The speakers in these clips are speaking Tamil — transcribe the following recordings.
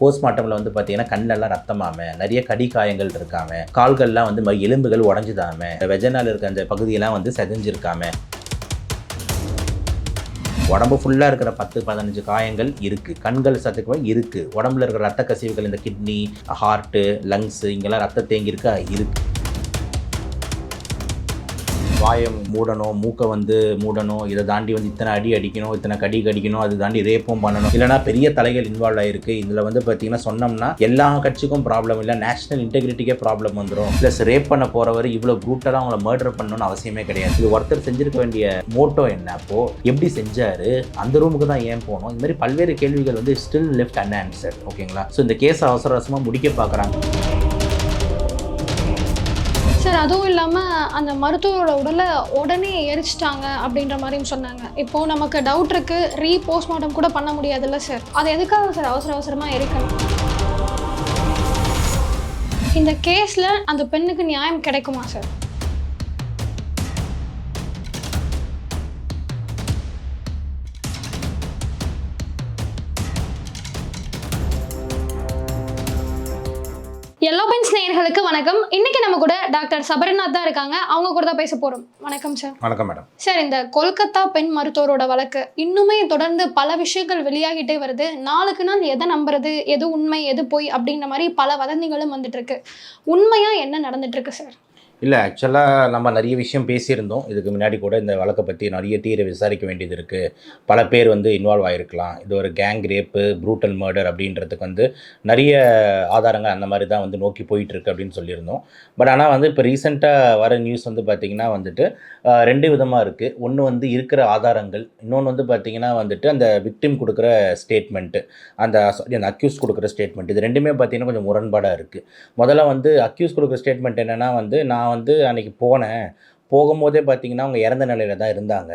போஸ்ட்மார்ட்டமில் வந்து பார்த்தீங்கன்னா கண்ணெல்லாம் ரத்தமாம நிறைய கடி காயங்கள் இருக்காம கால்கள்லாம் வந்து ம- எலும்புகள் உடஞ்சுதாம வெஜனால் இருக்க அந்த பகுதியெல்லாம் வந்து செதஞ்சிருக்காம. உடம்பு ஃபுல்லாக இருக்கிற பத்து பதினஞ்சு காயங்கள் இருக்குது கண்கள் சத்துக்குமே இருக்குது உடம்புல இருக்கிற ரத்த கசிவுகள் இந்த கிட்னி ஹார்ட்டு லங்ஸு இங்கெல்லாம் ரத்த தேங்கியிருக்கா இருக்குது வாயை மூடணும் மூக்கை வந்து மூடணும் இதை தாண்டி வந்து இத்தனை அடி அடிக்கணும் இத்தனை கடி கடிக்கணும் அது தாண்டி ரேப்பும் பண்ணணும். இல்லைனா பெரிய தலைகள் இன்வால்வ் ஆயிருக்கு. இதில் வந்து பார்த்தீங்கன்னா சொன்னோம்னா எல்லா கட்சிக்கும் ப்ராப்ளம் இல்லை நேஷனல் இன்டெகிரிட்டிக்கே ப்ராப்ளம் வந்துடும் ப்ளஸ் ரேப் பண்ண போகிறவர் இவ்வளோ ப்ரூட்டலாக அவங்கள மர்டர் பண்ணணும்னு அவசியமே கிடையாது. இது ஒருத்தர் செஞ்சிருக்க வேண்டிய மோட்டோ என்ன அப்போ? எப்படி செஞ்சாரு? அந்த ரூமுக்கு தான் ஏன் போகணும் இந்த மாதிரி பல்வேறு கேள்விகள் வந்து ஸ்டில் லெஃப்ட் அன்ஆன்சர்ட் ஓகேங்களா ஸோ இந்த கேஸ் அவசர அவசரமாக முடிக்க பார்க்குறாங்க. சார் அதுவும் இல்லாமல் அந்த மருத்துவரோட உடலை உடனே எரிச்சிட்டாங்க அப்படின்ற மாதிரியும் சொன்னாங்க. இப்போ நமக்கு டவுட் இருக்கு ரீ போஸ்ட்மார்ட்டம் கூட பண்ண முடியாதுல்ல சார். அது எதுக்காக சார் அவசர அவசரமாக எரிக்கணும்? இந்த கேஸில் அந்த பெண்ணுக்கு நியாயம் கிடைக்குமா சார்? எல்லோ பென்ஸ் நேயர்களுக்கு வணக்கம். இன்னைக்கு நம்ம கூட டாக்டர் சபரிநாத் தான் இருக்காங்க. அவங்க கூட தான் பேச போறோம். வணக்கம் சார் வணக்கம் மேடம் சார் இந்த கொல்கத்தா பெண் மருத்துவரோட வழக்கு இன்னுமே தொடர்ந்து பல விஷயங்கள் வெளியாகிட்டே வருது. நாளுக்கு நாள் எதை நம்புறது எது உண்மை எது பொய் அப்படின்ற மாதிரி பல வதந்திகளும் வந்துட்டு இருக்கு. உண்மையா என்ன நடந்துட்டு இருக்கு சார் இல்லை ஆக்சுவலாக நம்ம நிறைய விஷயம் பேசியிருந்தோம். இதுக்கு முன்னாடி கூட இந்த வழக்கை பற்றி நிறைய தீர விசாரிக்க வேண்டியது இருக்குது பல பேர் வந்து இன்வால்வ் ஆகிருக்கலாம் இது ஒரு கேங் ரேப்பு ப்ரூட்டல் மர்டர் அப்படின்றதுக்கு வந்து நிறைய ஆதாரங்கள் அந்த மாதிரி தான் வந்து நோக்கி போயிட்டுருக்கு அப்படின்னு சொல்லியிருந்தோம். பட் ஆனால் வந்து இப்போ ரீசெண்டாக வர நியூஸ் வந்து பார்த்திங்கன்னா வந்துட்டு ரெண்டு விதமாக இருக்குது ஒன்று வந்து இருக்கிற ஆதாரங்கள் இன்னொன்று வந்து பார்த்திங்கன்னா வந்துட்டு அந்த விக்டிம் கொடுக்குற ஸ்டேட்மெண்ட்டு அந்த சாரி அந்த அக்யூஸ் கொடுக்குற ஸ்டேட்மெண்ட் இது ரெண்டுமே பார்த்திங்கன்னா கொஞ்சம் முரண்பாடாக இருக்குது முதல்ல வந்து அக்யூஸ் கொடுக்குற ஸ்டேட்மெண்ட் என்னென்னா வந்து நான் வந்து அன்னைக்கு போனேன். போகும்போதே பார்த்தீங்கன்னா அவங்க இறந்த நிலையில தான் இருந்தாங்க.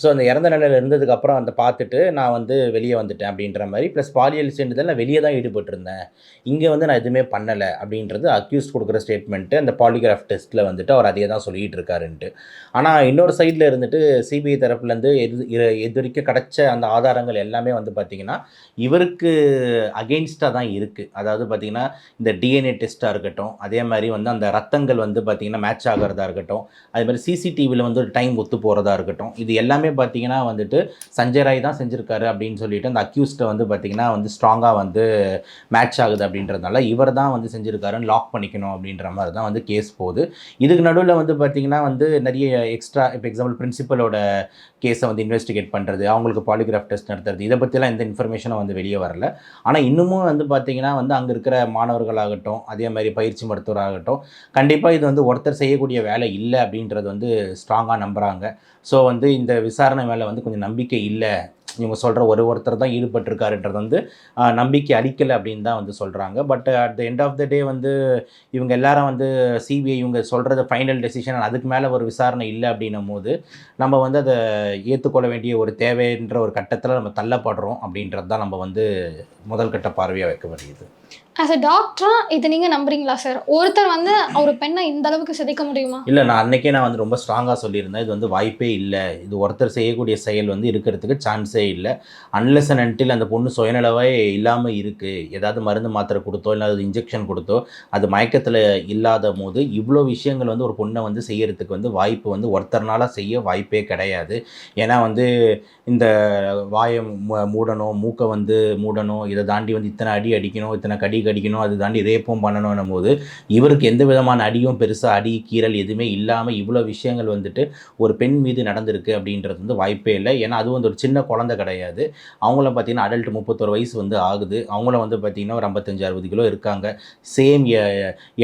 ஸோ அந்த இறந்த நிலையில் இருந்ததுக்கப்புறம் அந்த பார்த்துட்டு நான் வந்து வெளியே வந்துட்டேன் அப்படின்ற மாதிரி. ப்ளஸ் பாலியல் சேர்ந்ததில் நான் வெளியே தான் ஈடுபட்டிருந்தேன். இங்கே வந்து நான் எதுவுமே பண்ணலை அப்படின்றது அக்யூஸ் கொடுக்குற ஸ்டேட்மெண்ட்டு அந்த பாலிகிராஃப் டெஸ்ட்டில் வந்துட்டு அவர் அதே தான் சொல்லிகிட்டு இருக்காருன்ட்டு. ஆனால் இன்னொரு சைடில் இருந்துட்டு சிபிஐ தரப்புலேருந்து எது எது வரைக்கும் கிடச்ச அந்த ஆதாரங்கள் எல்லாமே வந்து பார்த்திங்கன்னா இவருக்கு அகெயின்ஸ்டாக தான் இருக்குது அதாவது பார்த்திங்கன்னா இந்த டிஎன்ஏ டெஸ்ட்டாக இருக்கட்டும் அதே மாதிரி வந்து அந்த ரத்தங்கள் வந்து பார்த்திங்கன்னா மேட்ச் ஆகிறதா இருக்கட்டும் அதே மாதிரி சிசிடிவியில் வந்து ஒரு டைம் ஒத்து போகிறதா இருக்கட்டும் இது எல்லாமே பார்த்தீங்கன்னா வந்துட்டு சஞ்சய் ராய் தான் செஞ்சுருக்காரு அப்படின்னு சொல்லிட்டு அந்த அக்யூஸ்ட்டை வந்து பார்த்திங்கன்னா வந்து ஸ்ட்ராங்காக வந்து மேட்ச் ஆகுது அப்படின்றதுனால இவர் தான் வந்து செஞ்சுருக்காருன்னு லாக் பண்ணிக்கணும் அப்படின்ற மாதிரி தான் வந்து கேஸ் போகுது. இதுக்கு நடுவில் வந்து பார்த்திங்கன்னா வந்து நிறைய எக்ஸ்ட்ரா இப்போ எக்ஸாம்பிள் பிரின்சிபலோட கேஸை வந்து இன்வெஸ்டிகேட் பண்ணுறது அவங்களுக்கு பாலிகிராஃப் டெஸ்ட் நடத்துறது இதை பற்றிலாம் எந்த இன்ஃபர்மேஷனும் வந்து வெளியே வரல. ஆனால் இன்னமும் வந்து பார்த்திங்கன்னா வந்து அங்கே இருக்கிற மாணவர்களாகட்டும் அதே மாதிரி பயிற்சி மருத்துவராகட்டும் கண்டிப்பாக இது வந்து ஒருத்தர் செய்யக்கூடிய வேலை இல்லை அப்படின்றது வந்து ஸ்ட்ராங்காக நம்புகிறாங்க ஸோ வந்து இந்த விசாரணை மேலே வந்து கொஞ்சம் நம்பிக்கை இல்லை. இவங்க சொல்கிற ஒரு ஒருத்தர் தான் ஈடுபட்டிருக்காருன்றது வந்து நம்பிக்கை அளிக்கலை அப்படின்னு தான் வந்து சொல்கிறாங்க but at the end of the day வந்து இவங்க எல்லாரும் வந்து சிபிஐ இவங்க சொல்கிறது ஃபைனல் டெசிஷன் அதுக்கு மேலே ஒரு விசாரணை இல்லை அப்படின்னும் போது நம்ம வந்து அதை ஏற்றுக்கொள்ள வேண்டிய ஒரு தேவைன்ற ஒரு கட்டத்தில் நம்ம தள்ளப்படுறோம் அப்படின்றது தான் நம்ம வந்து முதல் கட்ட பார்வையாக வைக்க வேண்டியது ஆஸ் அ டாக்டரா இதை நீங்க நம்புறீங்களா சார் ஒருத்தர் வந்து ஒரு பெண்ணை இந்த அளவுக்கு சிதைக்க முடியுமா? இல்லை நான் அன்னைக்கே நான் வந்து ரொம்ப ஸ்ட்ராங்காக சொல்லியிருந்தேன். இது வந்து வாய்ப்பே இல்லை. இது ஒருத்தர் செய்யக்கூடிய செயல் வந்து இருக்கிறதுக்கு சான்ஸே இல்லை. அன்லெஸ் அண்ட் அன்டில் அந்த பொண்ணு சுயநலவே இல்லாமல் இருக்குது ஏதாவது மருந்து மாத்திரை கொடுத்தோ இல்லை அது இன்ஜெக்ஷன் கொடுத்தோ அது மயக்கத்தில் இல்லாத போது இவ்வளோ விஷயங்கள் வந்து ஒரு பொண்ணை வந்து செய்யறதுக்கு வந்து வாய்ப்பு வந்து ஒருத்தர்னால செய்ய வாய்ப்பே கிடையாது. ஏன்னா வந்து இந்த வாயை மூடணும் மூக்கை வந்து மூடணும் இதை தாண்டி வந்து இத்தனை அடி அடிக்கணும் இத்தனை கடி கடிக்கணும் அது தாண்டி ரேப்பும் பண்ணணும் போது இவருக்கு எந்த விதமான அடியும் பெருசாக அடி கீறல் எதுவுமே இல்லாமல் இவ்வளோ விஷயங்கள் வந்துட்டு ஒரு பெண் மீது நடந்திருக்கு அப்படின்றது வந்து வாய்ப்பே இல்லை. ஏன்னா அது வந்து ஒரு சின்ன குழந்தை கிடையாது. அவங்களும் பார்த்தீங்கன்னா அடல்ட் முப்பத்தொரு வயசு வந்து ஆகுது. அவங்களும் வந்து பார்த்தீங்கன்னா ஒரு ஐம்பத்தஞ்சு அறுபது கிலோ இருக்காங்க. சேம்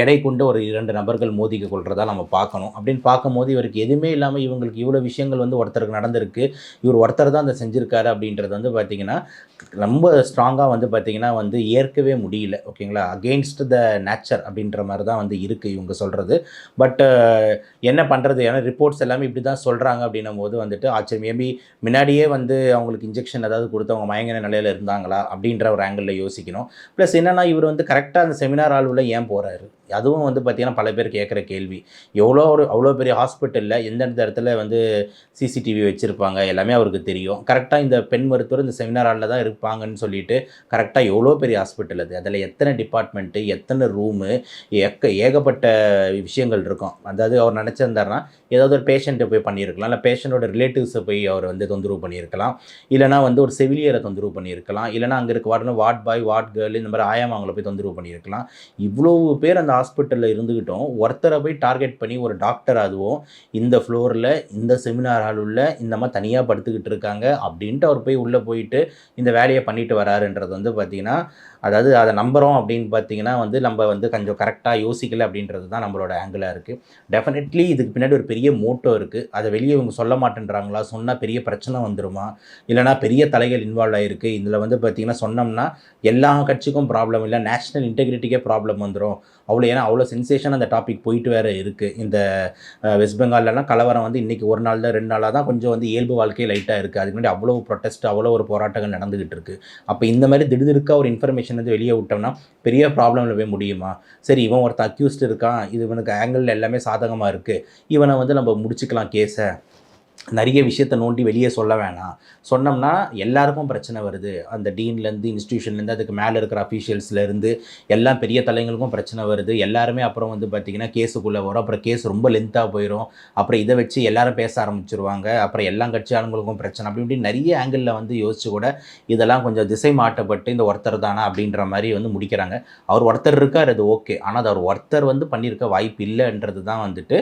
எடை கொண்டு ஒரு இரண்டு நபர்கள் மோதிக்க கொள்றதா நம்ம பார்க்கணும். அப்படின்னு பார்க்கும்போது இவருக்கு எதுவுமே இல்லாமல் இவங்களுக்கு இவ்வளோ விஷயங்கள் வந்து ஒருத்தருக்கு நடந்திருக்கு. இவர் ஒருத்தர் தான் அதை செஞ்சுருக்காரு அப்படின்றது வந்து பார்த்தீங்கன்னா ரொம்ப ஸ்ட்ராங்காக வந்து பார்த்தீங்கன்னா வந்து ஏற்கவே முடியல. ஓகேங்களா அகெயின்ஸ்ட் த நேச்சர் அப்படின்ற மாதிரி தான் வந்து இருக்குது இவங்க சொல்கிறது பட் என்ன பண்ணுறது ஏன்னா ரிப்போர்ட்ஸ் எல்லாமே இப்படி தான் சொல்கிறாங்க அப்படின்னும் போது வந்துட்டு ஆச்சரியம். மேபி முன்னாடியே வந்து அவங்களுக்கு இன்ஜெக்ஷன் ஏதாவது கொடுத்து அவங்க மயங்கின நிலையில் இருந்தாங்களா அப்படின்ற ஒரு ஆங்கிளில் யோசிக்கணும். ப்ளஸ் என்னென்னா இவர் வந்து கரெக்டாக அந்த செமினார் ஆளுவில் ஏன் போகிறாரு அதுவும் வந்து பார்த்திங்கன்னா பல பேர் கேட்குற கேள்வி. எவ்வளோ ஒரு அவ்வளோ பெரிய ஹாஸ்பிட்டலில் எந்தெந்த இடத்துல வந்து சிசிடிவி வச்சுருப்பாங்க எல்லாமே அவருக்கு தெரியும். கரெக்டாக இந்த பெண் மருத்துவர் இந்த செமினார் ஹாலில் தான் இருப்பாங்கன்னு சொல்லிட்டு கரெக்டாக எவ்வளோ பெரிய ஹாஸ்பிட்டல் அது? அதில் எத்தனை டிபார்ட்மெண்ட்டு எத்தனை ரூமு ஏக்க ஏகப்பட்ட விஷயங்கள் இருக்கும். அதாவது அவர் நினச்சிருந்தாருன்னா ஏதாவது ஒரு பேஷண்ட்டை போய் பண்ணியிருக்கலாம். இல்லை பேஷண்ட்டோட ரிலேட்டிவ்ஸை போய் அவர் வந்து தொந்தரவு பண்ணியிருக்கலாம். இல்லைனா வந்து ஒரு செவிலியரை தொந்தரவு பண்ணியிருக்கலாம். இல்லைனா அங்கே இருக்க வாட்னா வார்ட் பாய் வார்ட் கேர்ள் இந்த மாதிரி ஆயாமாங்களை போய் தொந்தரவு பண்ணியிருக்கலாம். இவ்வளோ பேர் அந்த ஹாஸ்பிட்டலில் இருந்துக்கிட்டோம் ஒருத்தரை போய் டார்கெட் பண்ணி ஒரு டாக்டர் அதுவும் இந்த ஃப்ளோரில் இந்த செமினார் ஹால் உள்ள இந்த மாதிரி தனியாக படுத்துக்கிட்டு இருக்காங்க அப்படின்ட்டு அவர் போய் உள்ளே போயிட்டு இந்த வேலையை பண்ணிட்டு வராருன்றது வந்து பார்த்திங்கன்னா அதாவது அதை நம்புகிறோம் அப்படின்னு பார்த்தீங்கன்னா வந்து நம்ம வந்து கொஞ்சம் கரெக்டாக யோசிக்கல அப்படின்றது தான் நம்மளோட ஆங்கிளாக இருக்குது டெஃபினெட்லி இதுக்கு பின்னாடி ஒரு பெரிய மோட்டோ இருக்குது அதை வெளியே இவங்க சொல்ல மாட்டேன்றாங்களா? சொன்னால் பெரிய பிரச்சனை வந்துருமா? இல்லைனா பெரிய தலைகள் இன்வால்வ் ஆகிருக்கு இதில் வந்து பார்த்திங்கன்னா சொன்னோம்னா எல்லா கட்சிக்கும் ப்ராப்ளம் இல்லை. நேஷ்னல் இன்டெகிரிட்டிக்கே ப்ராப்ளம் வந்துடும் அவ்வளோ ஏன்னா அவ்வளோ சென்சேஷன் அந்த டாபிக் போயிட்டு வேறு இருக்குது இந்த வெஸ்ட் பெங்கால்லலாம் கலவரம் வந்து இன்றைக்கி ஒரு நாள் தான் ரெண்டு நாளாக தான் கொஞ்சம் வந்து இயல்பு வாழ்க்கை லைட்டாக இருக்குது அதுக்கு முன்னாடி அவ்வளோ ப்ரொட்டஸ்ட் அவ்வளோ ஒரு போராட்டங்கள் நடந்துகிட்டு இருக்குது அப்போ இந்த மாதிரி திடுதிருக்கா ஒரு இன்ஃபர்மேஷன் வந்து வெளியே விட்டோம்னா பெரிய ப்ராப்ளமில் போய் முடியுமா? சரி இவன் ஒருத்தன் அக்யூஸ்ட் இருக்கான். இது இவனுக்கு ஆங்கிள் எல்லாமே சாதகமாக இருக்குது இவனை வந்து நம்ம முடிச்சுக்கலாம் கேஸை நிறைய விஷயத்தை நோண்டி வெளியே சொல்ல வேணாம். சொன்னோம்னா எல்லாருக்கும் பிரச்சனை வருது. அந்த டீன்லேருந்து இன்ஸ்டியூஷன்லேருந்து அதுக்கு மேலே இருக்கிற அஃபீஷியல்ஸ்லேருந்து எல்லா பெரிய தலைங்களுக்கும் பிரச்சனை வருது. எல்லாருமே அப்புறம் வந்து பார்த்திங்கன்னா கேஸுக்குள்ளே வரும். அப்புறம் கேஸ் ரொம்ப லென்த்தாக போயிடும் அப்புறம் இதை வச்சு எல்லாரும் பேச ஆரம்பிச்சிருவாங்க. அப்புறம் எல்லா கட்சியாளங்களுக்கும் பிரச்சனை. அப்படி இப்படி நிறைய ஆங்கிளில் வந்து யோசிச்சு கூட இதெல்லாம் கொஞ்சம் திசை மாட்டப்பட்டு இந்த ஒருத்தர் தானா அப்படின்ற மாதிரி வந்து முடிக்கிறாங்க. அவர் ஒருத்தர் இருக்கார் அது ஓகே. ஆனால் அது அவர் ஒருத்தர் வந்து பண்ணியிருக்க வாய்ப்பு இல்லைன்றது தான் வந்துட்டு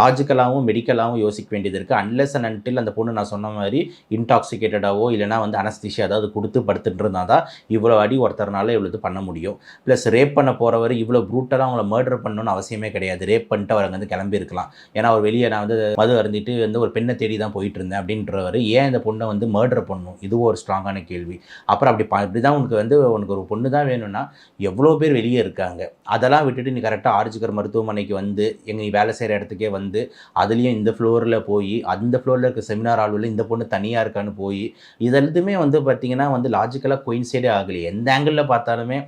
லாஜிக்கலாகவும் மெடிக்கலாகவும் யோசிக்க வேண்டியது இருக்குது அன்லெஸ் அண்ட் அன்டில் அந்த பொண்ணு நான் சொன்ன மாதிரி இன்டாக்சிகேட்டடாவோ இல்லைனா வந்து அனஸ்திஷியா ஏதாவது கொடுத்து படுத்துட்டு இருந்தால் தான் இவ்வளோ அடி ஒருத்தர்னால இவ்வளோ இது பண்ண முடியும். ப்ளஸ் ரேப் பண்ண போகிறவர் இவ்வளோ ப்ரூட்டலாக அவங்கள மர்டர் பண்ணணும்னு அவசியமே கிடையாது. ரேப் பண்ணிட்டு அவர் வந்து கிளம்பியிருக்கலாம் ஏன்னா அவர் வெளியே நான் வந்து மது அருந்திட்டு வந்து ஒரு பெண்ணை தேடி தான் போயிட்டு இருந்தேன் அப்படின்றவர் ஏன் இந்த பொண்ணை வந்து மர்டர் பண்ணணும்? இதுவும் ஒரு ஸ்ட்ராங்கான கேள்வி. அப்புறம் அப்படி இப்படி தான் உனக்கு வந்து உனக்கு ஒரு பொண்ணு தான் வேணும்னா எவ்வளோ பேர் வெளியே இருக்காங்க. அதெல்லாம் விட்டுட்டு நீ கரெக்டாக ஆர்ஜிகர் மருத்துவமனைக்கு வந்து எங்கள் நீ வேலை செய்கிற இடத்துக்கே வந்து அதுலேயும் இந்த ஃப்ளோரில் போய் அந்த ஃப்ளோர் ஃப்ளோரில் இருக்க செமினார் ஆளுவில் இந்த பொண்ணு தனியாக இருக்கான்னு போய் இதெல்லாத்துமே வந்து பார்த்திங்கன்னா வந்து லாஜிக்கலாக கொயின்சைடே ஆகலையே. எந்த ஆங்கிளில் பார்த்தாலுமே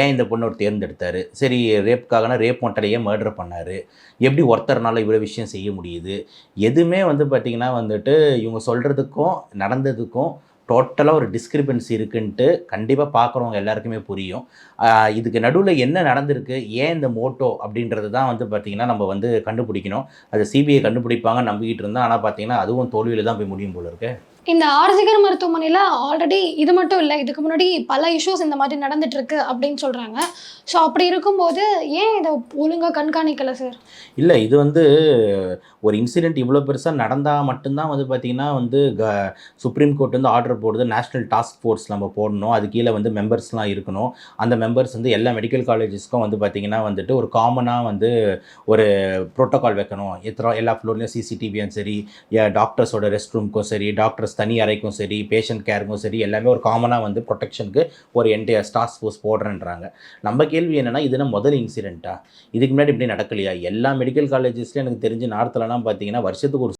ஏன் இந்த பொண்ணை அவர் தேர்ந்தெடுத்தார்? சரி ரேப்புக்காகனா ரேப் மொட்டலையே மர்டர் பண்ணார். எப்படி ஒருத்தர்னால இவ்வளோ விஷயம் செய்ய முடியுது? எதுவுமே வந்து பார்த்திங்கன்னா வந்துட்டு இவங்க சொல்கிறதுக்கும் நடந்ததுக்கும் டோட்டலாக ஒரு டிஸ்கிரிபன்சி இருக்குன்ட்டு கண்டிப்பாக பார்க்குறவங்க எல்லாருக்குமே புரியும். இதுக்கு நடுவில் என்ன நடந்திருக்கு? ஏன் இந்த மோட்டோ அப்படின்றது தான் வந்து பார்த்திங்கன்னா நம்ம வந்து கண்டுபிடிக்கணும். அது சிபிஐ கண்டுபிடிப்பாங்க நம்பிக்கிட்டு இருந்தோம் ஆனால் பார்த்திங்கன்னா அதுவும் தோல்வியில் தான் போய் முடியும் போல இருக்கு. இந்த ஆர்ஜிகர் மருத்துவமனையில் ஆல்ரெடி இது மட்டும் இல்லை இதுக்கு முன்னாடி பல இஷ்யூஸ் இந்த மாதிரி நடந்துட்டு இருக்கு அப்படின்னு சொல்கிறாங்க ஸோ அப்படி இருக்கும்போது ஏன் இதை ஒழுங்காக கண்காணிக்கலை சார் இல்லை இது வந்து ஒரு இன்சிடெண்ட் இவ்வளோ பெருசாக நடந்தால் மட்டும்தான் வந்து பார்த்திங்கன்னா வந்து க சுப்ரீம் கோர்ட் வந்து ஆர்டர் போடுது. நேஷ்னல் டாஸ்க் ஃபோர்ஸ் நம்ம போடணும். அது கீழே வந்து மெம்பர்ஸ்லாம் இருக்கணும். அந்த மெம்பர்ஸ் வந்து எல்லா மெடிக்கல் காலேஜஸ்க்கும் வந்து பார்த்திங்கன்னா வந்துட்டு ஒரு காமனாக வந்து ஒரு ப்ரோட்டோக்கால் வைக்கணும். எத்தனை எல்லா ஃப்ளோர்லேயும் சிசிடிவியும் சரி டாக்டர்ஸோட ரெஸ்ட் ரூம்க்கும் சரி டாக்டர்ஸ் தனி அறைக்கும் சரி பேஷண்ட் கேருக்கும் சரி எல்லாமே ஒரு காமனாக வந்து ப்ரொடெக்ஷனுக்கு ஒரு என்டையர் ஸ்டாஸ் ஃபோர்ஸ் போடுறேன்றாங்க. நம்ம கேள்வி என்னென்னா இது என்ன முதல் இன்சிடெண்ட்டா இதுக்கு முன்னாடி இப்படி நடக்கலையா? எல்லா மெடிக்கல் காலேஜஸ்லையும் எனக்கு தெரிஞ்சு நார்த்துலலாம் பார்த்தீங்கன்னா வருஷத்துக்கு ஒரு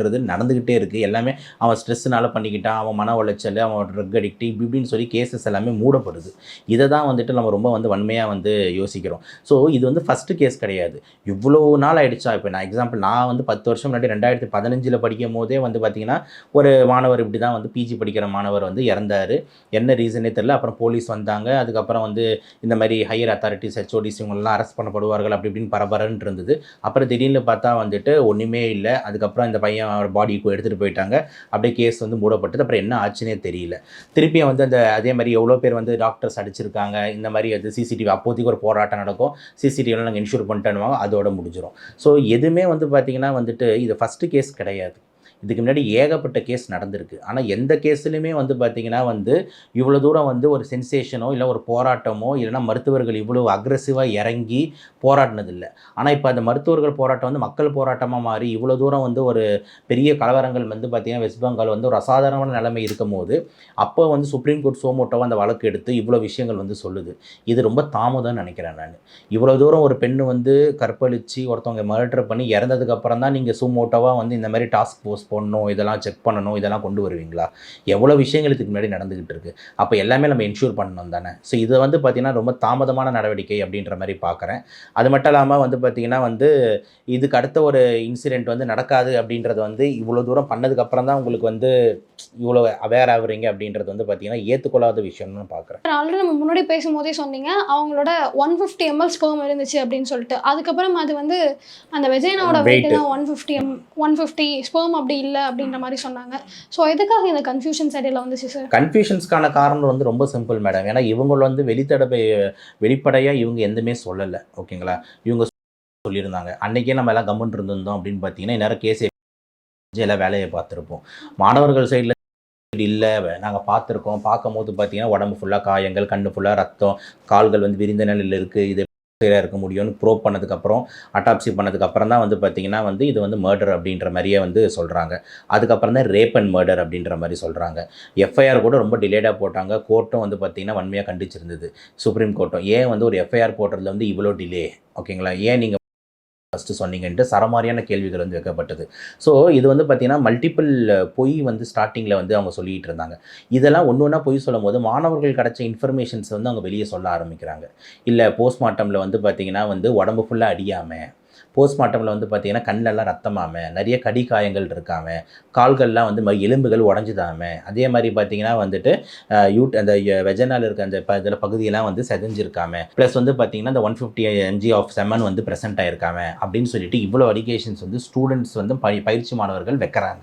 ன்றது நடந்துக்கிட்டே இருக்குது எல்லாமே அவன் ஸ்ட்ரெஸ்ஸுனால பண்ணிக்கிட்டான் அவன் மன உளைச்சல் அவன் ட்ரக் அடிக்ட் இப்படி இப்படின்னு சொல்லி கேசஸ் எல்லாமே மூடப்படுது. இதை தான் வந்துட்டு நம்ம ரொம்ப வந்து வன்மையாக வந்து யோசிக்கிறோம். ஸோ இது வந்து ஃபஸ்ட்டு கேஸ் கிடையாது. இவ்வளோ நாள் ஆயிடுச்சா? இப்போ நான் எக்ஸாம்பிள் நான் வந்து பத்து வருஷம் முன்னாடி ரெண்டாயிரத்தி பதினஞ்சில் படிக்கும் போதே வந்து பார்த்திங்கன்னா ஒரு மாணவர் இப்படி தான் வந்து பிஜி படிக்கிற மாணவர் வந்து இறந்தார். என்ன ரீசனே தெரில அப்புறம் போலீஸ் வந்தாங்க. அதுக்கப்புறம் வந்து இந்த மாதிரி ஹையர் அத்தாரிட்டிஸ் ஹெச்ஓடிஸ் இவங்கெல்லாம் அரெஸ்ட் பண்ணப்படுவார்கள் அப்படி இப்படின்னு பரபரன்னு இருந்தது. அப்புறம் திடீர்னு பார்த்தா வந்துட்டு ஒன்றுமே இல்லை. அதுக்கப்புறம் இந்த பையன் பாடி எடுத்துகிட்டு போயிட்டாங்க. அப்படியே கேஸ் வந்து மூடப்பட்டது. அப்புறம் என்ன ஆச்சுன்னே தெரியல. திருப்பியும் வந்து அந்த அதே மாதிரி எவ்வளோ பேர் வந்து டாக்டர்ஸ் அடிச்சிருக்காங்க இந்த மாதிரி அது சிசிடிவி அப்போதைக்கு ஒரு போராட்டம் நடக்கும். சிசிடிவியில் நாங்கள் இன்ஷூர் பண்ணிட்டேன்னுவாங்க அதோட முடிஞ்சிடும் ஸோ எதுவுமே வந்து பார்த்திங்கன்னா வந்துட்டு இது ஃபஸ்ட்டு கேஸ் கிடையாது. இதுக்கு முன்னாடி ஏகப்பட்ட கேஸ் நடந்திருக்கு. ஆனால் எந்த கேஸ்லையுமே வந்து பார்த்திங்கன்னா வந்து இவ்வளோ தூரம் வந்து ஒரு சென்சேஷனோ இல்லை ஒரு போராட்டமோ இல்லைன்னா மருத்துவர்கள் இவ்வளோ அக்ரெசிவாக இறங்கி போராடினதில்லை. ஆனால் இப்போ அந்த மருத்துவர்கள் போராட்டம் வந்து மக்கள் போராட்டமாக மாறி இவ்வளோ தூரம் வந்து ஒரு பெரிய கலவரங்கள் வந்து பார்த்திங்கன்னா வெஸ்ட் பெங்கால் வந்து ஒரு அசாதாரணமான நிலைமை இருக்கும் போது அப்போ வந்து சுப்ரீம் கோர்ட் சோமோட்டோவை அந்த வழக்கு எடுத்து இவ்வளோ விஷயங்கள் வந்து சொல்லுது. இது ரொம்ப தாமதம்னு நினைக்கிறேன் நான். இவ்வளோ தூரம் ஒரு பெண் வந்து கற்பழித்து ஒருத்தவங்க மர்டர் பண்ணி இறந்ததுக்கப்புறம் தான் நீங்கள் சூமோட்டோவாக வந்து இந்த மாதிரி டாஸ்க் போஸ்ட் போடணும் இதெல்லாம் செக் பண்ணணும் இதெல்லாம் கொண்டு வருவீங்களா? எவ்வளோ விஷயங்கள் இதுக்கு முன்னாடி நடந்துக்கிட்டு இருக்கு. அப்போ எல்லாமே நம்ம என்ஷூர் பண்ணணும் தானே. ஸோ இது வந்து பார்த்திங்கன்னா ரொம்ப தாமதமான நடவடிக்கை அப்படின்ற மாதிரி பார்க்குறேன் அது மட்டும் இல்லாமல் வந்து பார்த்திங்கன்னா வந்து இதுக்கு அடுத்த ஒரு இன்சிடெண்ட் வந்து நடக்காது அப்படின்றது வந்து இவ்வளோ தூரம் பண்ணதுக்கப்புறம் தான் உங்களுக்கு வந்து இவ்வளோ அவேர் ஆகுறீங்க அப்படின்றது வந்து பார்த்திங்கன்னா ஏற்றுக்கொள்ளாத விஷயம்னு பார்க்குறேன் ஆல்ரெடி நம்ம முன்னாடி பேசும்போதே சொன்னீங்க அவங்களோட ஒன் ஃபிஃப்டி எம்எல் ஸ்பெர்ம் இருந்துச்சு அப்படின்னு சொல்லிட்டு. அதுக்கப்புறம் அது வந்து அந்த Weight. வெயிட் தான் one fifty M one fifty sperm அப்படி இல்லை அப்படின்ற மாதிரி சொன்னாங்க. ஸோ எதுக்காக இந்த கன்ஃபியூஷன்ஸ் இடையில வந்து சார் கன்ஃபியூஷன்ஸ்க்கான காரணம் வந்து ரொம்ப சிம்பிள் மேடம் ஏன்னா இவங்க வந்து வெளித்தடவை வெளிப்படையாக இவங்க எதுவுமே சொல்லலை. ஓகேங்களா? இவங்க சொல்லியிருந்தாங்க. அன்றைக்கே நம்ம எல்லாம் கம்முன்னு இருந்திருந்தோம் அப்படின்னு பார்த்தீங்கன்னா இந்நேரம் கேஸ் எல்லாம் வேலையை பார்த்துருப்போம். மாணவர்கள் சைடில் இல்லை. நாங்கள் பார்த்துருக்கோம். பார்க்கும்போது பார்த்தீங்கன்னா உடம்பு ஃபுல்லாக காயங்கள் கண்ணு ஃபுல்லாக ரத்தம் கால்கள் வந்து விரிந்த நிலையில் இருக்குது இது சைடாக இருக்க முடியும்னு ப்ரோ பண்ணதுக்கப்புறம் அட்டாப்சி பண்ணதுக்கப்புறம் தான் வந்து பார்த்தீங்கன்னா வந்து இது வந்து மர்டர் அப்படின்ற மாதிரியே வந்து சொல்கிறாங்க அதுக்கப்புறம் தான் ரேப் அண்ட் மர்டர் அப்படின்ற மாதிரி சொல்கிறாங்க எஃப்ஐஆர் கூட ரொம்ப டிலேடாக போட்டாங்க. கோர்ட்டும் வந்து பார்த்தீங்கன்னா வன்மையாக கண்டிச்சிருந்தது. சுப்ரீம் கோர்ட்டும் ஏன் வந்து ஒரு எஃப்ஐஆர் போடுறதுல வந்து இவ்வளோ டிலே ஓகேங்களா ஏன் நீங்கள் ஃபஸ்ட்டு சொன்னீங்கன்ட்டு சரமாரியான கேள்விகள் வந்து வைக்கப்பட்டது. ஸோ இது வந்து பார்த்தீங்கன்னா மல்டிபிள் பொய் வந்து ஸ்டார்டிங்கில் வந்து அவங்க சொல்லிகிட்டு இருந்தாங்க. இதெல்லாம் ஒன்று ஒன்றா பொய் சொல்லும் போது மாணவர்கள் கிடைச்ச இன்ஃபர்மேஷன்ஸ் வந்து அவங்க வெளியே சொல்ல ஆரம்பிக்கிறாங்க. இல்லை போஸ்ட்மார்ட்டமில் வந்து பார்த்திங்கன்னா வந்து உடம்பு ஃபுல்லாக அடியாமல் போஸ்ட்மார்ட்டமில் வந்து பார்த்தீங்கன்னா கண்ணெல்லாம் ரத்தமாம நிறைய கடி காயங்கள் இருக்காம கால்கள்லாம் வந்து ம- எலும்புகள் உடஞ்சுதாம அதே மாதிரி பார்த்தீங்கன்னா வந்துட்டு யூட் அந்த வெஜனால் இருக்க அந்த இதில் பகுதியெல்லாம் வந்து செதஞ்சிருக்காம. ப்ளஸ் வந்து பார்த்தீங்கன்னா அந்த one fifty M G of semen வந்து ப்ரெசென்ட் ஆயிருக்காம அப்படின்னு சொல்லிட்டு இவ்வளோ அடிகேஷன்ஸ் வந்து ஸ்டூடெண்ட்ஸ் வந்து ப பயிற்சி மாணவர்கள் வைக்கிறாங்க.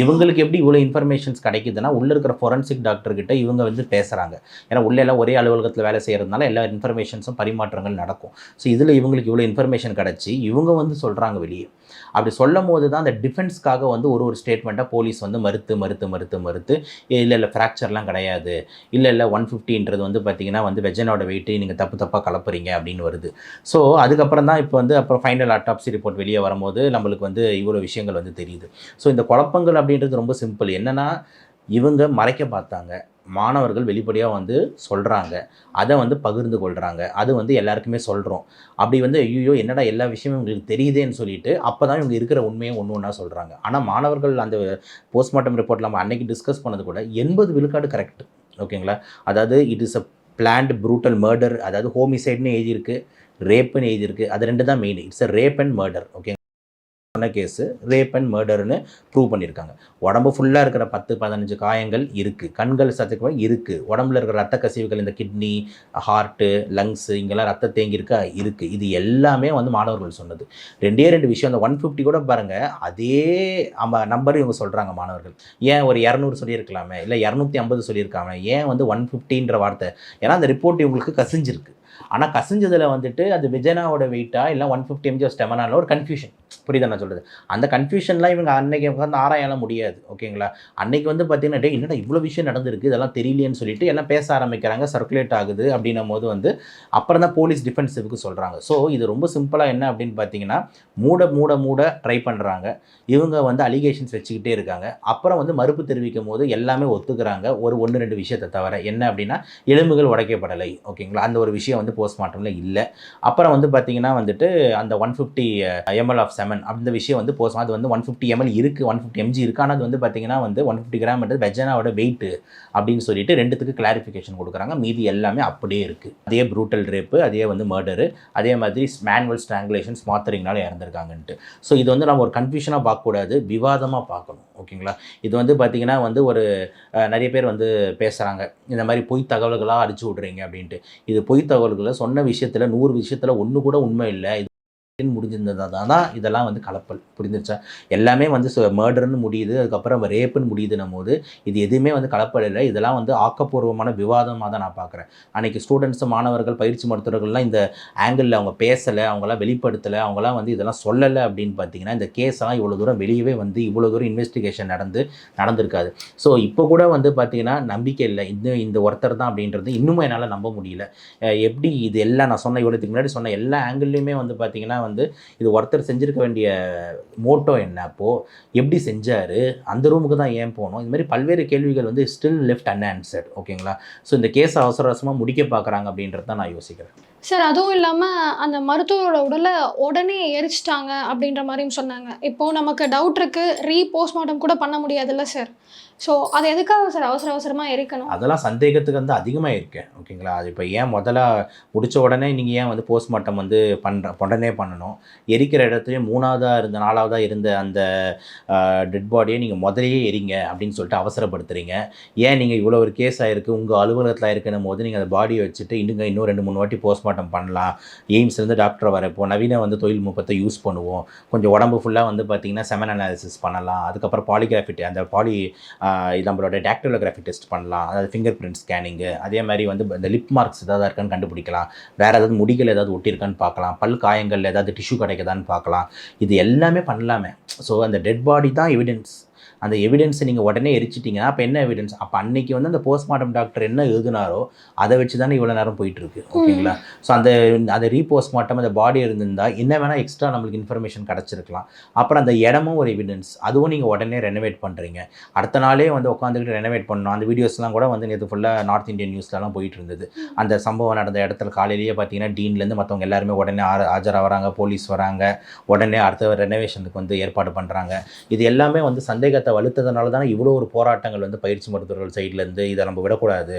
இவங்களுக்கு எப்படி இவ்வளோ இன்ஃபர்மேஷன்ஸ் கிடைக்குதுன்னா உள்ளே இருக்கிற ஃபொரன்சிக் டாக்டர்கிட்ட இவங்க வந்து பேசுகிறாங்க ஏன்னா உள்ளே எல்லாம் ஒரே அலுவலகத்தில் வேலை செய்கிறதுனால எல்லா இன்ஃபர்மேஷன்ஸும் பரிமாற்றங்கள் நடக்கும். ஸோ இதில் இவங்களுக்கு இவ்வளோ இன்ஃபர்மேஷன் கிடச்சி இவங்க வந்து சொல்கிறாங்க வெளியே. அப்படி சொல்லும் போது தான் அந்த டிஃபென்ஸ்க்காக வந்து ஒரு ஒரு ஸ்டேட்மெண்ட்டாக போலீஸ் வந்து மறுத்து மறுத்து மறுத்து மறுத்து இல்லை இல்லை ஃப்ராக்சர்லாம் கிடையாது. இல்லை இல்லை ஒன் ஃபிஃப்டின்றது வந்து பார்த்தீங்கன்னா வந்து வெஜனோட வெயிட்டு நீங்கள் தப்பு தப்பாக கலப்புறீங்க அப்படின்னு வருது. ஸோ அதுக்கப்புறம் தான் இப்போ வந்து அப்புறம் ஃபைனல் அட்டாப்சி ரிப்போர்ட் வெளியே வரும்போது நம்மளுக்கு வந்து இவ்வளோ விஷயங்கள் வந்து தெரியுது. ஸோ இந்த குழப்பங்கள் அப்படின்றது ரொம்ப சிம்பிள் என்னென்னா இவங்க மறைக்க பார்த்தாங்க. மாணவர்கள் வெளிப்படையாக வந்து சொல்கிறாங்க அதை வந்து பகிர்ந்து கொள்கிறாங்க அது வந்து எல்லாருக்குமே சொல்கிறோம் அப்படி வந்து ஐயோ என்னடா எல்லா விஷயமும் உங்களுக்கு தெரியுதேன்னு சொல்லிட்டு அப்போ தான் இவங்க இருக்கிற உண்மையை ஒன்று ஒன்றா சொல்கிறாங்க ஆனால் மாணவர்கள் அந்த போஸ்ட்மார்ட்டம் ரிப்போர்ட் நம்ம அன்னைக்கு டிஸ்கஸ் பண்ணது கூட எண்பது விழுக்காடு கரெக்ட் ஓகேங்களா? அதாவது it is a planned brutal murder அதாவது ஹோமிசைட்னு எழுதியிருக்கு ரேப்புன்னு எழுதியிருக்கு. அது ரெண்டு தான் main it's a rape and murder okay சொன்ன கேஸு ரேப் அண்ட் மர்டர்னு ப்ரூவ் பண்ணியிருக்காங்க உடம்பு ஃபுல்லாக இருக்கிற பத்து பதினஞ்சு காயங்கள் இருக்குது கண்கள் சத்துக்கு இருக்குது உடம்புல இருக்கிற ரத்த கசிவுகள் இந்த கிட்னி ஹார்ட்டு லங்ஸு இங்கெல்லாம் ரத்த தேங்கியிருக்கா இருக்குது இது எல்லாமே வந்து மாணவர்கள் சொன்னது. ரெண்டே ரெண்டு விஷயம். அந்த ஒன் ஃபிஃப்டி கூட பாருங்கள் அதே நம்ம நம்பர் இவங்க சொல்கிறாங்க மாணவர்கள். ஏன் ஒரு இரநூறு சொல்லியிருக்கலாமே? இல்லை இரநூத்தி ஐம்பது சொல்லியிருக்காங்க ஏன் வந்து ஒன் ஃபிஃப்டின்ற வார்த்தை? ஏன்னா அந்த ரிப்போர்ட் இவங்களுக்கு கசிஞ்சிருக்கு. ஆனால் கசிஞ்சதில் வந்துட்டு அது விஜயனாவோட வெயிட்டா இல்லை ஒன் ஃபிஃப்டி எம்ஜி ஸ்டெமனால ஒரு கன்ஃபியூஷன் புரியுதா நான் சொல்கிறது அந்த கன்ஃபியூஷன்லாம் இவங்க அன்னைக்கு உட்காந்து ஆராயலாம் முடியாது ஓகேங்களா? அன்னைக்கு வந்து பார்த்தீங்கன்னா டே என்னடா இவ்வளோ விஷயம் நடந்திருக்கு? இதெல்லாம் தெரியலையேன்னு சொல்லிட்டு எல்லாம் பேச ஆரம்பிக்கிறாங்க சர்க்குலேட் ஆகுது அப்படின்னும் போது வந்து அப்புறம் தான் போலீஸ் டிஃபென்சிவ்க்கு சொல்கிறாங்க ஸோ இது ரொம்ப சிம்பிளாக என்ன அப்படின்னு பார்த்தீங்கன்னா மூட மூட மூட ட்ரை பண்ணுறாங்க இவங்க வந்து அலிகேஷன்ஸ் வச்சுக்கிட்டே இருக்காங்க. அப்புறம் வந்து மறுப்பு தெரிவிக்கும் போது எல்லாமே ஒத்துக்கிறாங்க. ஒரு ஒன்று ரெண்டு விஷயத்தை தவிர என்ன அப்படின்னா எலும்புகள் உடைக்கப்படலை ஓகேங்களா? அந்த ஒரு விஷயம் வந்து போஸ்ட்மார்ட்டமில் இல்லை. அப்புறம் வந்து பார்த்தீங்கன்னா வந்துட்டு அந்த one fifty M L of semen அந்த விஷயம் வந்து போஸ்ட் அது வந்து ஒன் ஃபிஃப்டி எம்எல் இருக்குது ஒன் ஃபிஃப்டி எம்ஜி இருக்குது ஆனால் அது வந்து பார்த்தீங்கன்னா வந்து ஒன் ஃபிஃப்டி கிராம்ன்றது வெஜனாவோட வெயிட் அப்படின்னு சொல்லிட்டு ரெண்டுத்துக்கு கிளாரிஃபிகேஷன் கொடுக்குறாங்க. மீதி எல்லாமே அப்படியே இருக்குது அதே ப்ரூட்டல் ரேப்பு அதே வந்து மர்டரு அதே மாதிரி மேனுவல் ஸ்ட்ராங்குலேஷன் ஸ்மாத்தரிங்னால இறந்துருக்காங்கன்ட்டு. ஸோ இது வந்து நம்ம ஒரு கன்ஃபியூஷனாக பார்க்கக்கூடாது விவாதமாக பார்க்கணும். ஓகேங்களா? இது வந்து பார்த்திங்கன்னா வந்து ஒரு நிறைய பேர் வந்து பேசுகிறாங்க இந்த மாதிரி பொய் தகவல்களாக அடிச்சு விட்றீங்க அப்படின்ட்டு. இது பொய் தகவல் அவர்களை சொன்ன விஷயத்தில் நூறு விஷயத்தில் ஒன்று கூட உண்மை இல்லை. முடிஞ்சிருந்ததா தான் இதெல்லாம் வந்து கலப்பல். புரிஞ்சிருச்சா? எல்லாமே வந்து மர்டர்னு முடியுது. அதுக்கப்புறம் ரேப்புன்னு முடியுதுன்னும் போது இது எதுவுமே வந்து கலப்பல் இல்லை. இதெல்லாம் வந்து ஆக்கப்பூர்வமான விவாதமாக தான் நான் பார்க்குறேன். அன்றைக்கி ஸ்டூடெண்ட்ஸ் மாணவர்கள் பயிற்சி மருத்துவர்கள்லாம் இந்த ஆங்கிளில் அவங்க பேசலை அவங்களாம் வெளிப்படுத்தலை அவங்களாம் வந்து இதெல்லாம் சொல்லலை அப்படின்னு பார்த்தீங்கன்னா இந்த கேஸ்லாம் இவ்வளோ தூரம் வெளியவே வந்து இவ்வளோ தூரம் இன்வெஸ்டிகேஷன் நடந்து நடந்திருக்காது. ஸோ இப்போ கூட வந்து பார்த்தீங்கன்னா நம்பிக்கை இல்லை. இந்த இந்த ஒருத்தர் தான் அப்படின்றது இன்னுமே என்னால் நம்ப முடியல. எப்படி இது எல்லாம் நான் சொன்ன இவ்வளோத்துக்கு முன்னாடி சொன்ன எல்லா ஆங்கிள்லையுமே வந்து பார்த்தீங்கன்னா வந்து இது ஒருத்தர் செஞ்சுருக்க வேண்டிய மோட்டோ என்ன? அப்போது எப்படி செஞ்சார்? அந்த ரூமுக்கு தான் ஏன் போகணும் இது மாதிரி பல்வேறு கேள்விகள் வந்து ஸ்டில் லெஃப்ட் அன்ஆன்சர்ட் ஓகேங்களா ஸோ இந்த கேஸ் அவசர அவசரமாக முடிக்க பார்க்குறாங்க அப்படின்றது தான் நான் யோசிக்கிறேன். சார் அதுவும் இல்லாமல் அந்த மருத்துவரோட உடலை உடனே எரிச்சிட்டாங்க அப்படின்ற மாதிரியும் சொன்னாங்க. இப்போது நமக்கு டவுட் இருக்கு ரீ போஸ்ட்மார்ட்டம் கூட பண்ண முடியாதுல்ல சார்? ஸோ அது எதுக்காக சார் அவசர அவசரமாக இருக்கணும்? அதெல்லாம் சந்தேகத்துக்கு வந்து அதிகமாக இருக்கேன் ஓகேங்களா? அது இப்போ ஏன் முதல்ல முடிச்ச உடனே நீங்கள் ஏன் வந்து போஸ்ட்மார்ட்டம் வந்து பண்ணுற உடனே பண்ணணும்? எரிக்கிற இடத்துலயே மூணாவதாக இருந்த நாலாவதாக இருந்த அந்த டெட் பாடியை நீங்கள் முதலையே எரிங்க அப்படின்னு சொல்லிட்டு அவசரப்படுத்துறீங்க. ஏன் நீங்கள் இவ்வளோ ஒரு கேஸ் ஆகிருக்கு உங்கள் அலுவலகத்தில் இருக்கணும் போது நீங்கள் அந்த பாடியை வச்சுட்டு இன்னுங்க இன்னும் ரெண்டு மூணு வாட்டி போஸ்ட்மார்ட்டம் பண்ணலாம். எய்ம்ஸ்லேருந்து டாக்டர் வரப்போ நவீன வந்து தொழில்நுட்பத்தை யூஸ் பண்ணுவோம். கொஞ்சம் உடம்பு ஃபுல்லாக வந்து பார்த்திங்கன்னா செமன் அனாலிசிஸ் பண்ணலாம். அதுக்கப்புறம் பாலிகிராஃபிட்டி அந்த பாலி இது நம்மளோட டேக்டோலோகிராஃபி டெஸ்ட் பண்ணலாம். அதாவது ஃபிங்கர் பிரிண்ட் ஸ்கேனிங்கு அதே மாதிரி வந்து இந்த லிப் மார்க்ஸ் ஏதாவது இருக்கான்னு கண்டுபிடிக்கலாம். வேறு ஏதாவது முடிகள் ஏதாவது ஒட்டியிருக்கான்னு பார்க்கலாம். பல் காயங்கள் ஏதாவது டிஷ்யூ கிடைக்குதான்னு பார்க்கலாம். இது எல்லாமே பண்ணலாமே. ஸோ அந்த டெட் பாடி தான் எவிடன்ஸ் அந்த எவிடன்ஸை நீங்கள் உடனே எரிச்சிட்டிங்கன்னா அப்போ என்ன எவிடன்ஸ் அப்போ அன்னைக்கு வந்து அந்த போஸ்ட்மார்ட்டம் டாக்டர் என்ன எழுதுனாரோ அதை வச்சு தானே இவ்வளோ நேரம் போயிட்டு இருக்கு ஓகேங்களா? ஸோ அந்த அந்த ரீபோஸ்ட்மார்ட்டம் அந்த பாடி இருந்திருந்தா என்ன வேணால் எக்ஸ்ட்ரா நம்மளுக்கு இன்ஃபர்மேஷன் கிடச்சிருக்கலாம். அப்புறம் அந்த இடமும் ஒரு எவிடன்ஸ் அதுவும் நீங்கள் உடனே ரெனோவேட் பண்ணுறீங்க அடுத்த நாளே வந்து உட்காந்துக்கிட்டு ரெனோவேட் பண்ணணும். அந்த வீடியோஸ்லாம் கூட வந்து நேற்று ஃபுல்லாக நார்த் இந்தியன் நியூஸ்லலாம் போயிட்டு இருந்தது. அந்த சம்பவம் நடந்த இடத்துல காலையிலேயே பார்த்தீங்கன்னா டீன்லேருந்து மற்றவங்க எல்லாருமே உடனே ஆ- ஆஜராகிறாங்க போலீஸ் வராங்க. உடனே அடுத்த ரெனோவேஷனுக்கு வந்து ஏற்பாடு பண்ணுறாங்க இது எல்லாமே வந்து சந்தேகத்தை வலுத்ததுனால தானே இவ்வளோ ஒரு போராட்டங்கள் வந்து பயிற்சி மருத்துவர்கள் சைட்லேருந்து இதை நம்ம விடக்கூடாது.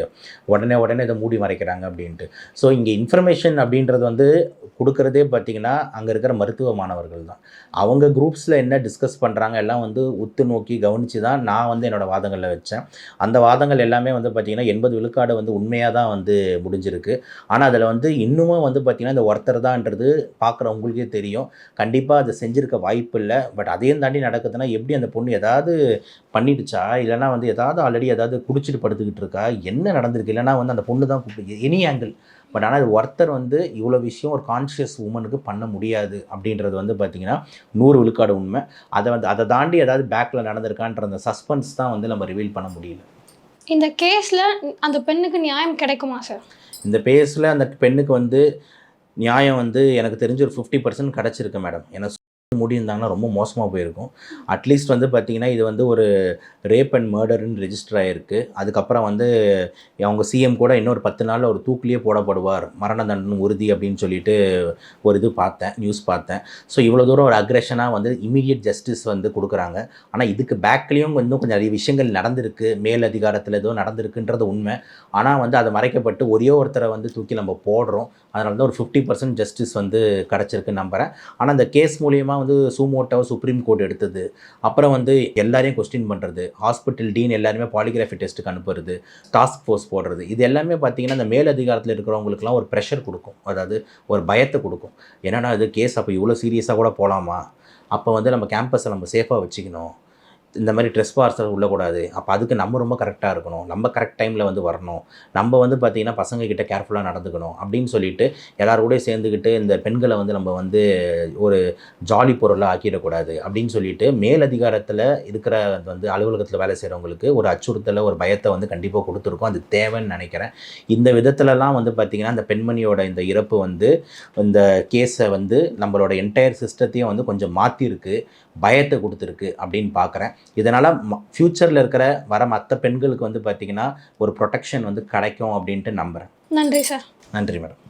உடனே உடனே இதை மூடி மறைக்கிறாங்க அப்படின்ட்டு. ஸோ இங்கே இன்ஃபர்மேஷன் அப்படின்றது வந்து கொடுக்குறதே பார்த்தீங்கன்னா அங்கே இருக்கிற மருத்துவ மாணவர்கள் தான். அவங்க குரூப்ஸில் என்ன டிஸ்கஸ் பண்ணுறாங்க எல்லாம் வந்து உத்து நோக்கி கவனித்து தான் நான் வந்து என்னோடய வாதங்களில் வச்சேன். அந்த வாதங்கள் எல்லாமே வந்து பார்த்திங்கன்னா எண்பது விழுக்காடு வந்து உண்மையாக தான் வந்து முடிஞ்சிருக்கு. ஆனால் அதில் வந்து இன்னமும் வந்து பார்த்திங்கன்னா இந்த ஒருத்தர் தான்ன்றது பார்க்குறவங்களுக்கே தெரியும். கண்டிப்பாக அதை செஞ்சுருக்க வாய்ப்பு இல்லை. பட் அதையும் தாண்டி நடக்குதுன்னா எப்படி அந்த பொண்ணு ஏதாவது பண்ணிடுச்சா? இல்லைனா வந்து ஏதாவது ஆல்ரெடி ஏதாவது குடிச்சிட்டு படுத்துக்கிட்டு இருக்கா? என்ன நடந்திருக்கு? இல்லைனா வந்து அந்த பொண்ணு தான் கூப்பிட்டு எனி ஆங்கிள் பட் ஆனால் ஒருத்தர் வந்து இவ்வளோ விஷயம் ஒரு கான்ஷியஸ் உமனுக்கு பண்ண முடியாது அப்படின்றது வந்து பார்த்திங்கன்னா நூறு விழுக்காடு உண்மை. அதை வந்து அதை தாண்டி ஏதாவது பேக்கில் நடந்திருக்கான்ற அந்த சஸ்பென்ஸ் தான் வந்து நம்ம ரிவீல் பண்ண முடியல. இந்த கேஸில் அந்த பெண்ணுக்கு நியாயம் கிடைக்குமா சார் இந்த பேஸில் அந்த பெண்ணுக்கு வந்து நியாயம் வந்து எனக்கு தெரிஞ்சு ஒரு ஃபிஃப்டி பர்சன்ட் கிடச்சிருக்கு மேடம் ஏன்னா முடியிருந்தாங்கன்னா ரொம்ப மோசமாக போயிருக்கும். அட்லீஸ்ட் வந்து பார்த்திங்கன்னா இது வந்து ஒரு ரேப் அண்ட் மர்டர்னு ரெஜிஸ்டர் ஆகிருக்கு அதுக்கப்புறம் வந்து அவங்க சிஎம் கூட இன்னொரு பத்து நாளில் ஒரு தூக்கிலேயே போடப்படுவார். மரண தண்டனை உறுதி அப்படின்னு சொல்லிட்டு ஒரு இது பார்த்தேன் நியூஸ் பார்த்தேன். ஸோ இவ்வளோ தூரம் ஒரு அக்ரெஷனாக வந்து இமீடியட் ஜஸ்டிஸ் வந்து கொடுக்குறாங்க. ஆனால் இதுக்கு பேக்லேயும் இன்னும் கொஞ்சம் நிறைய விஷயங்கள் நடந்திருக்கு. மேல் அதிகாரத்தில் ஏதோ நடந்திருக்குன்றது உண்மை. ஆனால் வந்து அதை மறைக்கப்பட்டு ஒரே ஒருத்தரை வந்து தூக்கி நம்ம போடுறோம். அதனால தான் ஒரு ஃபிஃப்டி பர்சன்ட் ஜஸ்டிஸ் வந்து கிடச்சிருக்கு நம்புகிறேன் ஆனால் அந்த கேஸ் மூலியமாக வந்து சூமோட்டோ சுப்ரீம் கோர்ட் எடுத்தது. அப்புறம் வந்து எல்லாரையும் கொஸ்டின் பண்ணுறது ஹாஸ்பிட்டல் டீன் எல்லாருமே பாலிகிராஃபி டெஸ்ட்டுக்கு அனுப்புறது. டாஸ்க் ஃபோர்ஸ் போடுறது. இது எல்லாமே பார்த்தீங்கன்னா அந்த மேல் அதிகாரத்தில் இருக்கிறவங்களுக்குலாம் ஒரு ப்ரெஷர் கொடுக்கும். அதாவது ஒரு பயத்தை கொடுக்கும். என்னென்னா இது கேஸ் அப்போ இவ்வளோ சீரியஸாக கூட போகலாமா அப்போ வந்து நம்ம கேம்பஸை நம்ம சேஃபாக வச்சுக்கணும். இந்த மாதிரி ட்ரெஸ் பார்சல் உள்ளக்கூடாது. அப்போ அதுக்கு நம்ம ரொம்ப கரெக்டாக இருக்கணும். நம்ம கரெக்ட் டைமில் வந்து வரணும். நம்ம வந்து பார்த்திங்கன்னா பசங்கக்கிட்ட கேர்ஃபுல்லாக நடந்துக்கணும் அப்படின்னு சொல்லிட்டு எல்லாரோடய சேர்ந்துக்கிட்டு இந்த பெண்களை வந்து நம்ம வந்து ஒரு ஜாலி பொருளாக ஆக்கிடக்கூடாது அப்படின்னு சொல்லிட்டு மேலதிகாரத்தில் இருக்கிற வந்து அலுவலகத்தில் வேலை செய்கிறவங்களுக்கு ஒரு அச்சுறுத்தலை ஒரு பயத்தை வந்து கண்டிப்பாக கொடுத்துருக்கோம். அது தேவைன்னு நினைக்கிறேன். இந்த விதத்துலலாம் வந்து பார்த்திங்கன்னா அந்த பெண்மணியோட இந்த இறப்பு வந்து இந்த கேஸை வந்து நம்மளோட என்டையர் சிஸ்டத்தையும் வந்து கொஞ்சம் மாற்றிருக்கு பயத்தை கொடுத்துருக்கு அப்படின்னு பார்க்குறேன். இதனால் ஃப்யூச்சரில் இருக்கிற வர மற்ற பெண்களுக்கு வந்து பார்த்திங்கன்னா ஒரு ப்ரொடெக்ஷன் வந்து கிடைக்கும் அப்படின்ட்டு நம்புகிறேன் நன்றி சார். நன்றி மேடம்.